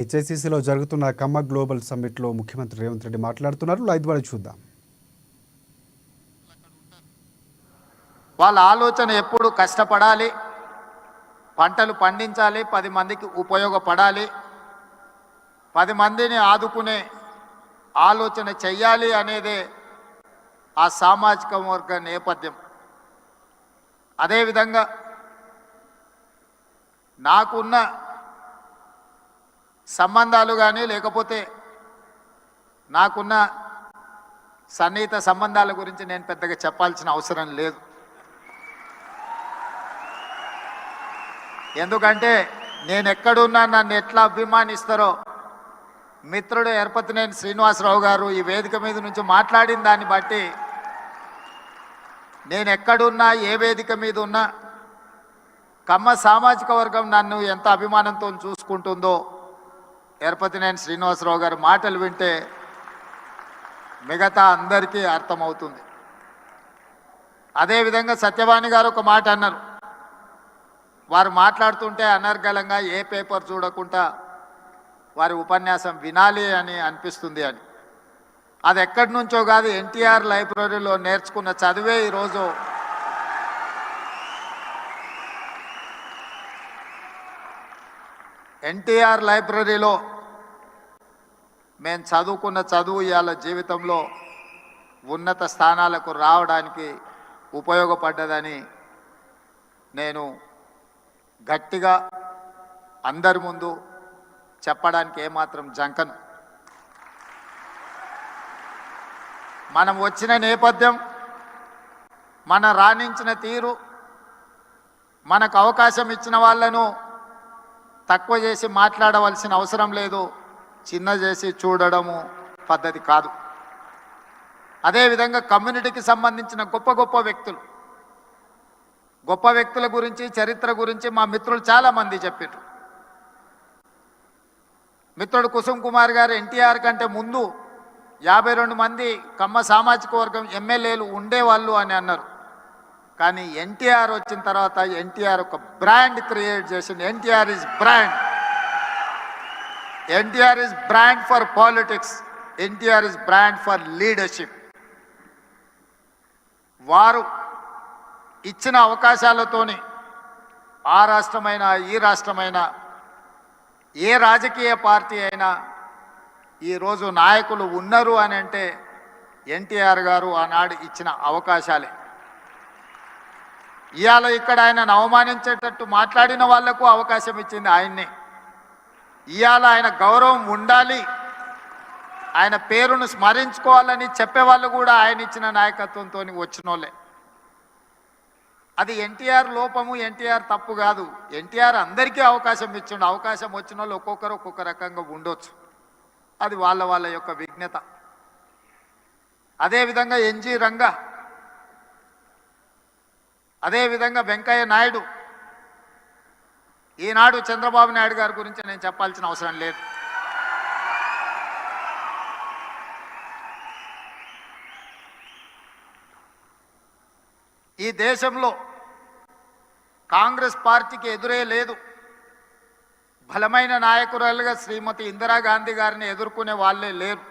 హెచ్ఐసిసిలో జరుగుతున్న కమ్మ గ్లోబల్ సమ్మిట్లో ముఖ్యమంత్రి రేవంత్ రెడ్డి మాట్లాడుతున్నారు. లైవ్ ద్వారా చూద్దాం. వాళ్ళ ఆలోచన ఎప్పుడు కష్టపడాలి పంటలు పండించాలి పది మందికి ఉపయోగపడాలి పది మందిని ఆదుకునే ఆలోచన చెయ్యాలి అనేదే ఆ సామాజిక వర్గ నేపథ్యం. అదేవిధంగా నాకున్న సంబంధాలు కానీ లేకపోతే నాకున్న సన్నిహిత సంబంధాల గురించి నేను పెద్దగా చెప్పాల్సిన అవసరం లేదు. ఎందుకంటే నేను ఎక్కడున్నా నన్ను ఎట్లా అభిమానిస్తారో మిత్రుడు ఎరపతినేని శ్రీనివాసరావు గారు ఈ వేదిక మీద నుంచి మాట్లాడిన దాన్ని బట్టి నేను ఎక్కడున్నా ఏ వేదిక మీద ఉన్నా కమ్మ సామాజిక వర్గం నన్ను ఎంత అభిమానంతో చూసుకుంటుందో ఎరపతినేని శ్రీనివాసరావు గారి మాటలు వింటే మిగతా అందరికీ అర్థమవుతుంది. అదేవిధంగా సత్యవాణి గారు ఒక మాట అన్నారు. వారు మాట్లాడుతుంటే అనర్గళంగా ఏ పేపర్ చూడకుండా వారి ఉపన్యాసం వినాలి అని అనిపిస్తుంది అని. అది ఎక్కడి నుంచో కాదు ఎన్టీఆర్ లైబ్రరీలో నేర్చుకున్న చదివే ఈరోజు. ఎన్టీఆర్ లైబ్రరీలో మేము చదువుకున్న చదువు ఇవాళ జీవితంలో ఉన్నత స్థానాలకు రావడానికి ఉపయోగపడ్డదని నేను గట్టిగా అందరి ముందు చెప్పడానికి ఏమాత్రం జంకను. మనం వచ్చిన నేపథ్యం మన రాణించిన తీరు మనకు అవకాశం ఇచ్చిన వాళ్ళను తక్కువ చేసి మాట్లాడవలసిన అవసరం లేదు. చిన్న చేసి చూడడము పద్ధతి కాదు. అదేవిధంగా కమ్యూనిటీకి సంబంధించిన గొప్ప గొప్ప వ్యక్తులు. గొప్ప వ్యక్తుల గురించి చరిత్ర గురించి మా మిత్రులు చాలామంది చెప్పారు మిత్రుడు కుసుమ్ కుమార్ గారు ఎన్టీఆర్ కంటే ముందు యాభై రెండు మంది కమ్మ సామాజిక వర్గం ఎమ్మెల్యేలు ఉండేవాళ్ళు అని అన్నారు. కానీ ఎన్టీఆర్ వచ్చిన తర్వాత ఎన్టీఆర్ ఒక బ్రాండ్ క్రియేట్ చేసింది NTR is brand. NTR is brand for politics NTR is brand for leadership వారు ఇచ్చిన అవకాశాలతోని ఆ రాష్ట్రమైనా ఈ రాష్ట్రమైనా ఏ రాజకీయ పార్టీ అయినా ఈరోజు నాయకులు ఉన్నారు అని అంటే ఎన్టీఆర్ గారు ఆనాడు ఇచ్చిన అవకాశాలే. ఇవాళ ఇక్కడ ఆయనను అవమానించేటట్టు మాట్లాడిన వాళ్ళకు అవకాశం ఇచ్చింది ఆయన్నే. ఇవాళ ఆయన గౌరవం ఉండాలి. ఆయన పేరును స్మరించుకోవాలని చెప్పేవాళ్ళు కూడా ఆయన ఇచ్చిన నాయకత్వంతో వచ్చినోళ్ళే. అది ఎన్టీఆర్ లోపము ఎన్టీఆర్ తప్పు కాదు. ఎన్టీఆర్ అందరికీ అవకాశం ఇచ్చిండు. అవకాశం వచ్చిన వాళ్ళు ఒక్కొక్కరు ఒక్కొక్క రకంగా ఉండొచ్చు. అది వాళ్ళ వాళ్ళ యొక్క విఘ్నత. అదేవిధంగా ఎన్జి రంగ అదేవిధంగా వెంకయ్య నాయుడు ఈనాడు చంద్రబాబు నాయుడు గారి గురించి నేను చెప్పాల్సిన అవసరం లేదు. ఈ దేశంలో కాంగ్రెస్ పార్టీకి ఎదురే లేదు. బలమైన నాయకురాలుగా శ్రీమతి ఇందిరాగాంధీ గారిని ఎదుర్కొనే వాళ్ళే లేరు.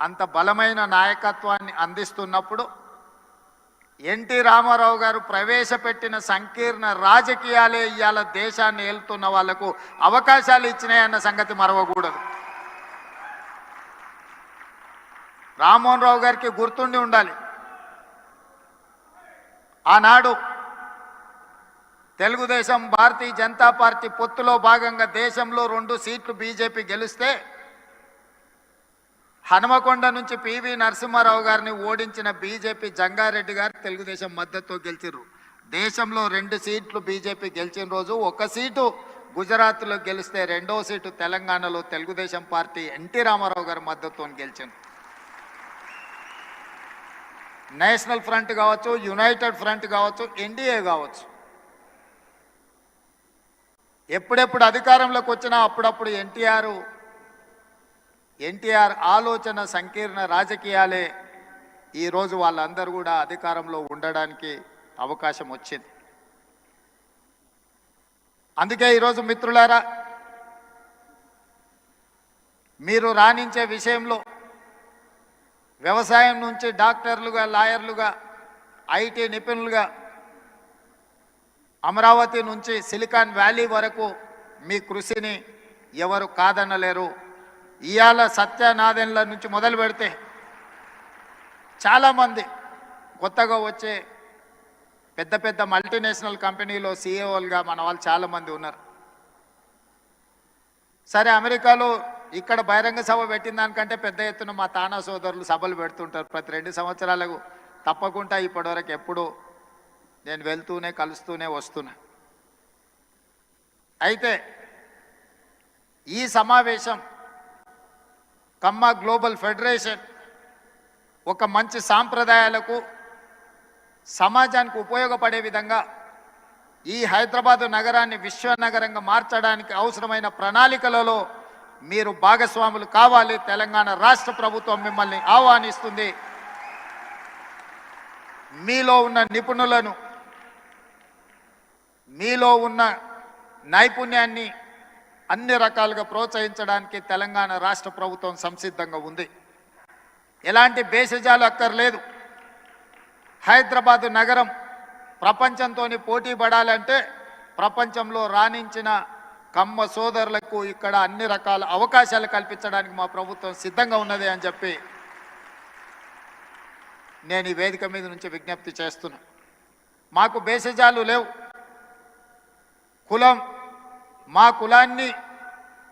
అంత బలమైన నాయకత్వాన్ని అందిస్తున్నప్పుడు ఎన్టీ రామారావు గారు ప్రవేశపెట్టిన సంకీర్ణ రాజకీయాలే ఇవాళ దేశాన్ని ఏలుతున్న వాళ్ళకు అవకాశాలు ఇచ్చినాయన్న సంగతి మరవకూడదు. రామ్మోహన్ రావు గారికి గుర్తుండి ఉండాలి. ఆనాడు తెలుగుదేశం భారతీయ జనతా పార్టీ పొత్తులో భాగంగా దేశంలో రెండు సీట్లు బీజేపీ గెలిస్తే హనుమకొండ నుంచి పివి నరసింహారావు గారిని ఓడించిన బీజేపీ జంగారెడ్డి గారు తెలుగుదేశం మద్దతుతో గెలిచిర్రు. దేశంలో రెండు సీట్లు బీజేపీ గెలిచిన రోజు ఒక సీటు గుజరాత్లో గెలిస్తే రెండో సీటు తెలంగాణలో తెలుగుదేశం పార్టీ ఎన్టీ రామారావు గారి మద్దతుతో గెలిచింది. నేషనల్ ఫ్రంట్ కావచ్చు యునైటెడ్ ఫ్రంట్ కావచ్చు ఎన్డీఏ కావచ్చు. ఎప్పుడెప్పుడు అధికారంలోకి వచ్చినా అప్పుడప్పుడు ఎన్టీఆర్ ఎన్టీఆర్ ఆలోచన సంకీర్ణ రాజకీయాలే ఈరోజు వాళ్ళందరూ కూడా అధికారంలో ఉండడానికి అవకాశం వచ్చింది. అందుకే ఈరోజు మిత్రులారా మీరు రాణించే విషయంలో వ్యవసాయం నుంచి డాక్టర్లుగా లాయర్లుగా ఐటీ నిపుణులుగా అమరావతి నుంచి సిలికాన్ వ్యాలీ వరకు మీ కృషిని ఎవరు కాదనలేరు. ఇవాళ సత్యనాదెన్ల నుంచి మొదలు పెడితే చాలామంది కొత్తగా వచ్చే పెద్ద పెద్ద మల్టీనేషనల్ కంపెనీలో సీఏఓలుగా మన వాళ్ళు చాలామంది ఉన్నారు. సరే అమెరికాలో ఇక్కడ బహిరంగ సభ పెట్టిన దానికంటే పెద్ద ఎత్తున మా తానా సోదరులు సభలు పెడుతుంటారు. ప్రతి రెండు సంవత్సరాలకు తప్పకుండా ఇప్పటివరకు ఎప్పుడూ నేను వెళ్తూనే కలుస్తూనే వస్తున్నా. అయితే ఈ సమావేశం కమ్మ గ్లోబల్ ఫెడరేషన్ ఒక మంచి సాంప్రదాయాలకు సమాజానికి ఉపయోగపడే విధంగా ఈ హైదరాబాదు నగరాన్ని విశ్వనగరంగా మార్చడానికి అవసరమైన ప్రణాళికలలో మీరు భాగస్వాములు కావాలి. తెలంగాణ రాష్ట్ర ప్రభుత్వం మిమ్మల్ని ఆహ్వానిస్తుంది. మీలో ఉన్న నిపుణులను మీలో ఉన్న నైపుణ్యాన్ని అన్ని రకాలుగా ప్రోత్సహించడానికి తెలంగాణ రాష్ట్ర ప్రభుత్వం సంసిద్ధంగా ఉంది. ఎలాంటి భేషజాలు అక్కర్లేదు. హైదరాబాదు నగరం ప్రపంచంతో పోటీ పడాలంటే ప్రపంచంలో రాణించిన కమ్మ సోదరులకు ఇక్కడ అన్ని రకాల అవకాశాలు కల్పించడానికి మా ప్రభుత్వం సిద్ధంగా ఉన్నది అని చెప్పి నేను ఈ వేదిక మీద నుంచి విజ్ఞప్తి చేస్తున్నా. మాకు భేషజాలు లేవు. కులం మా కులాన్ని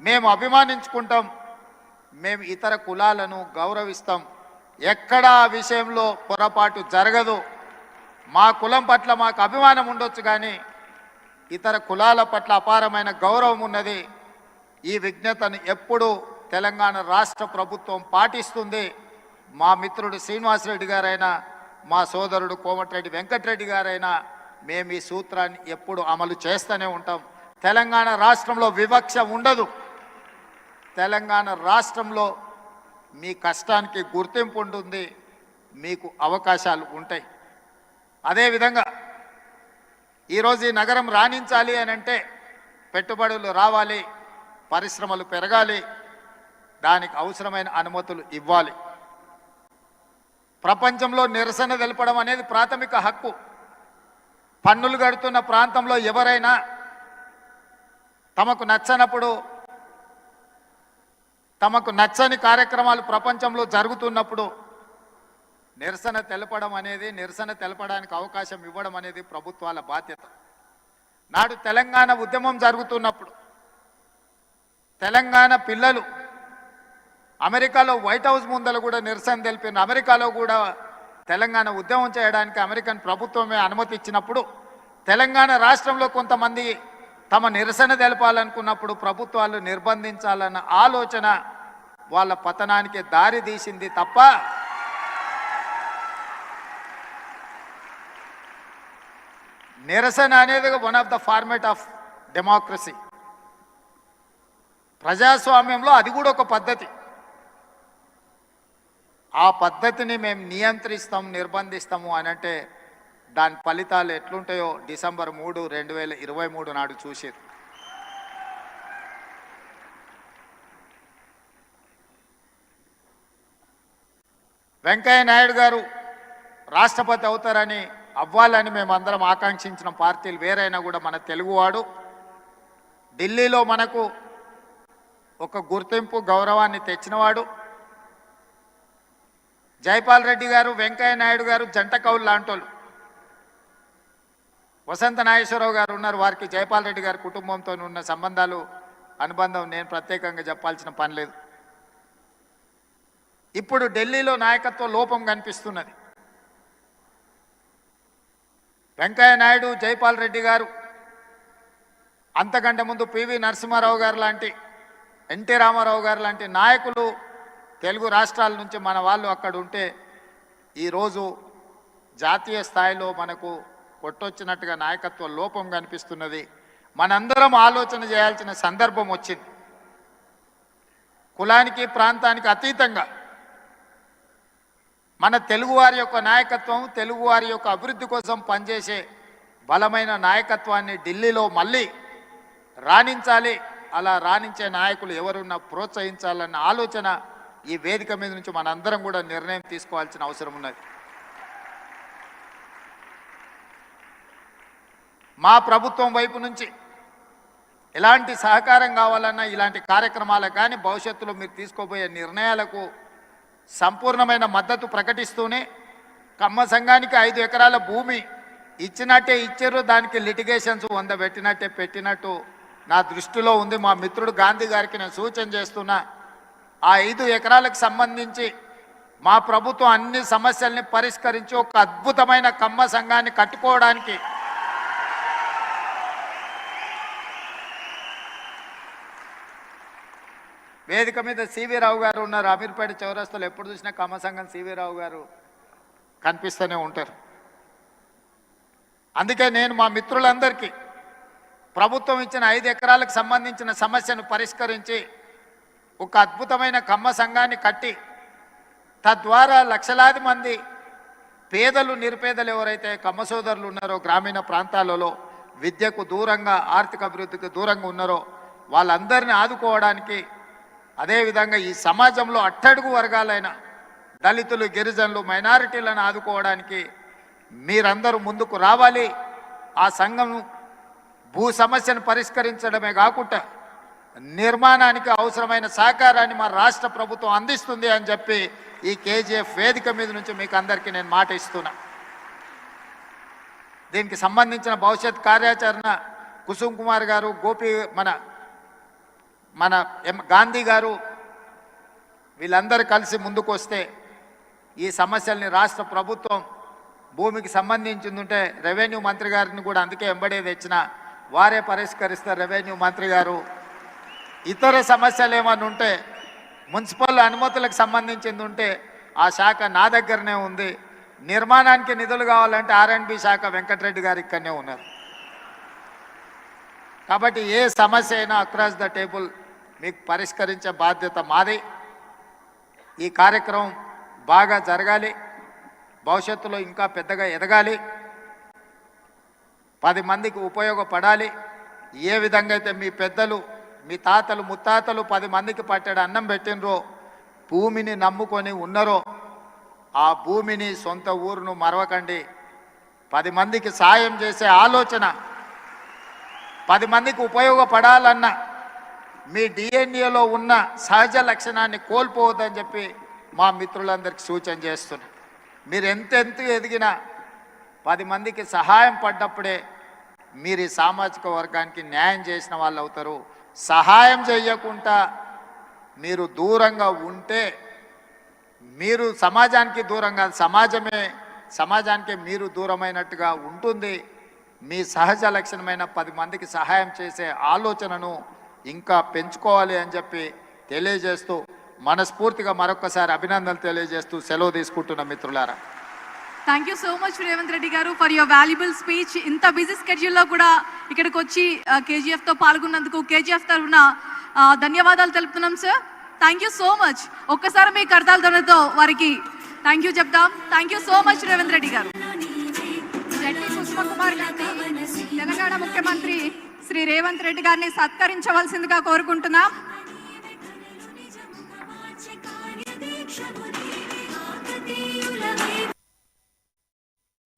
మేము అభిమానించుకుంటాం. మేము ఇతర కులాలను గౌరవిస్తాం. ఎక్కడా ఆ విషయంలో పొరపాటు జరగదు. మా కులం పట్ల మాకు అభిమానం ఉండొచ్చు కానీ ఇతర కులాల పట్ల అపారమైన గౌరవం ఉన్నది. ఈ విజ్ఞతను ఎప్పుడు తెలంగాణ రాష్ట్ర ప్రభుత్వం పాటిస్తుంది. మా మిత్రుడు శ్రీనివాసరెడ్డి గారైనా మా సోదరుడు కోమటిరెడ్డి వెంకటరెడ్డి గారైనా మేము ఈ సూత్రాన్ని ఎప్పుడు అమలు చేస్తూనే ఉంటాం. తెలంగాణ రాష్ట్రంలో వివక్ష ఉండదు. తెలంగాణ రాష్ట్రంలో మీ కష్టానికి గుర్తింపు ఉంటుంది మీకు అవకాశాలు ఉంటాయి. అదేవిధంగా ఈరోజు ఈ నగరం రాణించాలి అని అంటే పెట్టుబడులు రావాలి పరిశ్రమలు పెరగాలి దానికి అవసరమైన అనుమతులు ఇవ్వాలి. ప్రపంచంలో నిరసన తెలపడం అనేది ప్రాథమిక హక్కు. పన్నులు గడుతున్న ప్రాంతంలో ఎవరైనా తమకు నచ్చనప్పుడు తమకు నచ్చని కార్యక్రమాలు ప్రపంచంలో జరుగుతున్నప్పుడు నిరసన తెలపడం అనేది నిరసన తెలపడానికి అవకాశం ఇవ్వడం అనేది ప్రభుత్వాల బాధ్యత. నాడు తెలంగాణ ఉద్యమం జరుగుతున్నప్పుడు తెలంగాణ పిల్లలు అమెరికాలో వైట్ హౌస్ ముందర కూడా నిరసన తెలిపిన అమెరికాలో కూడా తెలంగాణ ఉద్యమం చేయడానికి అమెరికన్ ప్రభుత్వమే అనుమతి ఇచ్చినప్పుడు తెలంగాణ రాష్ట్రంలో కొంతమంది తమ నిరసన తెలపాలనుకున్నప్పుడు ప్రభుత్వాలు నిర్బంధించాలన్న ఆలోచన వాళ్ళ పతనానికి దారి తీసింది తప్ప నిరసన అనేది one of the format of democracy ప్రజాస్వామ్యంలో అది కూడా ఒక పద్ధతి. ఆ పద్ధతిని మేము నియంత్రిస్తాం నిర్బంధిస్తాము అనంటే దాని ఫలితాలు ఎట్లుంటాయో డిసెంబర్ మూడు రెండు వేల ఇరవై మూడు నాడు చూసేది. వెంకయ్య నాయుడు గారు రాష్ట్రపతి అవుతారని అవ్వాలని మేమందరం ఆకాంక్షించిన పార్టీలు వేరైనా కూడా మన తెలుగువాడు. ఢిల్లీలో మనకు ఒక గుర్తింపు గౌరవాన్ని తెచ్చినవాడు. జైపాల్ రెడ్డి గారు వెంకయ్య నాయుడు గారు జంట కౌలు లాంటోళ్ళు. వసంత నాగేశ్వరరావు గారు ఉన్నారు. వారికి జైపాల్ రెడ్డి గారి కుటుంబంతో ఉన్న సంబంధాలు అనుబంధం నేను ప్రత్యేకంగా చెప్పాల్సిన పని లేదు. ఇప్పుడు ఢిల్లీలో నాయకత్వ లోపం కనిపిస్తున్నది. వెంకయ్య నాయుడు జైపాల్ రెడ్డి గారు అంతకంటే ముందు పివి నరసింహారావు గారు లాంటి ఎన్టీ రామారావు గారు లాంటి నాయకులు తెలుగు రాష్ట్రాల నుంచి మన వాళ్ళు అక్కడ ఉంటే ఈరోజు జాతీయ స్థాయిలో మనకు కొట్టొచ్చినట్టుగా నాయకత్వ లోపం కనిపిస్తున్నది. మనందరం ఆలోచన చేయాల్సిన సందర్భం వచ్చింది. కులానికి ప్రాంతానికి అతీతంగా మన తెలుగువారి యొక్క నాయకత్వం తెలుగువారి యొక్క అభివృద్ధి కోసం పనిచేసే బలమైన నాయకత్వాన్ని ఢిల్లీలో మళ్ళీ రాణించాలి. అలా రాణించే నాయకులు ఎవరున్నా ప్రోత్సహించాలన్న ఆలోచన ఈ వేదిక మీద నుంచి మనందరం కూడా నిర్ణయం తీసుకోవాల్సిన అవసరం ఉన్నది. మా ప్రభుత్వం వైపు నుంచి ఎలాంటి సహకారం కావాలన్నా ఇలాంటి కార్యక్రమాలకు కానీ భవిష్యత్తులో మీరు తీసుకోబోయే నిర్ణయాలకు సంపూర్ణమైన మద్దతు ప్రకటిస్తూనే కమ్మ సంఘానికి ఐదు ఎకరాల భూమి ఇచ్చినట్టే ఇచ్చారు. దానికి లిటిగేషన్స్ వంద పెట్టినట్టే పెట్టినట్టు నా దృష్టిలో ఉంది. మా మిత్రుడు గాంధీ గారికి నేను సూచన చేస్తున్నా ఆ ఐదు ఎకరాలకు సంబంధించి మా ప్రభుత్వం అన్ని సమస్యల్ని పరిష్కరించి ఒక అద్భుతమైన కమ్మ సంఘాన్ని కట్టుకోవడానికి వేదిక మీద సివి రావు గారు ఉన్నారు. అమీర్పేట చౌరస్తాలో ఎప్పుడు చూసినా కమ్మ సంఘం సివి రావు గారు కనిపిస్తూనే ఉంటారు. అందుకే నేను మా మిత్రులందరికీ ప్రభుత్వం ఇచ్చిన ఐదు ఎకరాలకు సంబంధించిన సమస్యను పరిష్కరించి ఒక అద్భుతమైన కమ్మ సంఘాన్ని కట్టి తద్వారా లక్షలాది మంది పేదలు నిరుపేదలు ఎవరైతే కమ్మ సోదరులు ఉన్నారో గ్రామీణ ప్రాంతాలలో విద్యకు దూరంగా ఆర్థిక అభివృద్ధికి దూరంగా ఉన్నారో వాళ్ళందరినీ ఆదుకోవడానికి అదేవిధంగా ఈ సమాజంలో అట్టడుగు వర్గాలైన దళితులు గిరిజనులు మైనారిటీలను ఆదుకోవడానికి మీరందరూ ముందుకు రావాలి. ఆ సంఘం భూ సమస్యను పరిష్కరించడమే కాకుండా నిర్మాణానికి అవసరమైన సహకారాన్ని మా రాష్ట్ర ప్రభుత్వం అందిస్తుంది అని చెప్పి ఈ కేజీఎఫ్ వేదిక మీద నుంచి మీకు అందరికీ నేను మాట ఇస్తున్నా. దీనికి సంబంధించిన భవిష్యత్ కార్యాచరణ కుసుమ్ కుమార్ గారు గోపి మన మన ఎం గాంధీ గారు వీళ్ళందరూ కలిసి ముందుకు వస్తే ఈ సమస్యల్ని రాష్ట్ర ప్రభుత్వం భూమికి సంబంధించింది ఉంటే రెవెన్యూ మంత్రి గారిని కూడా అందుకే ఎంబడే తెచ్చిన వారే పరిష్కరిస్తారు రెవెన్యూ మంత్రి గారు. ఇతర సమస్యలు ఏమైనా ఉంటే మున్సిపల్ అనుమతులకు సంబంధించింది ఉంటే ఆ శాఖ నా దగ్గరనే ఉంది. నిర్మాణానికి నిధులు కావాలంటే ఆర్ఎండ్బి శాఖ వెంకటరెడ్డి గారు ఇక్కడనే ఉన్నారు. కాబట్టి ఏ సమస్య అయినా అక్రాస్ ద టేబుల్ మీకు పరిష్కరించే బాధ్యత మాది. ఈ కార్యక్రమం బాగా జరగాలి. భవిష్యత్తులో ఇంకా పెద్దగా ఎదగాలి. పది మందికి ఉపయోగపడాలి. ఏ విధంగా అయితే మీ పెద్దలు మీ తాతలు ముత్తాతలు పది మందికి పట్టాడు అన్నం పెట్టినరో భూమిని నమ్ముకొని ఉన్నారో ఆ భూమిని సొంత ఊరును మరవకండి. పది మందికి సాయం చేసే ఆలోచన పది మందికి ఉపయోగపడాలన్న మీ డిఎన్ఏలో ఉన్న సహజ లక్షణాన్ని కోల్పోవద్దని చెప్పి మా మిత్రులందరికీ సూచన చేస్తున్నా. మీరు ఎంతెంత ఎదిగినా పది మందికి సహాయం పడ్డప్పుడే మీరు ఈ సామాజిక వర్గానికి న్యాయం చేసిన వాళ్ళు అవుతారు. సహాయం చేయకుండా మీరు దూరంగా ఉంటే మీరు సమాజానికి దూరంగా సమాజమే సమాజానికి మీరు దూరమైనట్టుగా ఉంటుంది. మీ సహజ లక్షణమైన పది మందికి సహాయం చేసే ఆలోచనను ఇంకా పెంచుకోవాలి అని చెప్పి తెలియజేస్తూ మనస్ఫూర్తిగా మరొకసారి అభినందనలు తెలియజేస్తూ సెలవు తీసుకుంటున్న మిత్రులారా. Thank you so much Revanth Reddy garu for your valuable speech ఇంత బిజీ స్కెడ్యూల్లో కూడా ఇక్కడికి వచ్చి కేజీఎఫ్తో పాల్గొన్నందుకు కేజీఎఫ్ తరఫున ధన్యవాదాలు తెలుపుతున్నాం sir thank you so much ఒక్కసారి మీ కర్తాల ధ్వనితో వారికి థ్యాంక్ యూ చెప్తాం thank you so much Revanth Reddy garu. ZP Sushma Kumar Telangana ముఖ్యమంత్రి శ్రీ రేవంత్ రెడ్డి గారిని సత్కరించవలసిందిగా కోరుకుంటున్నాం.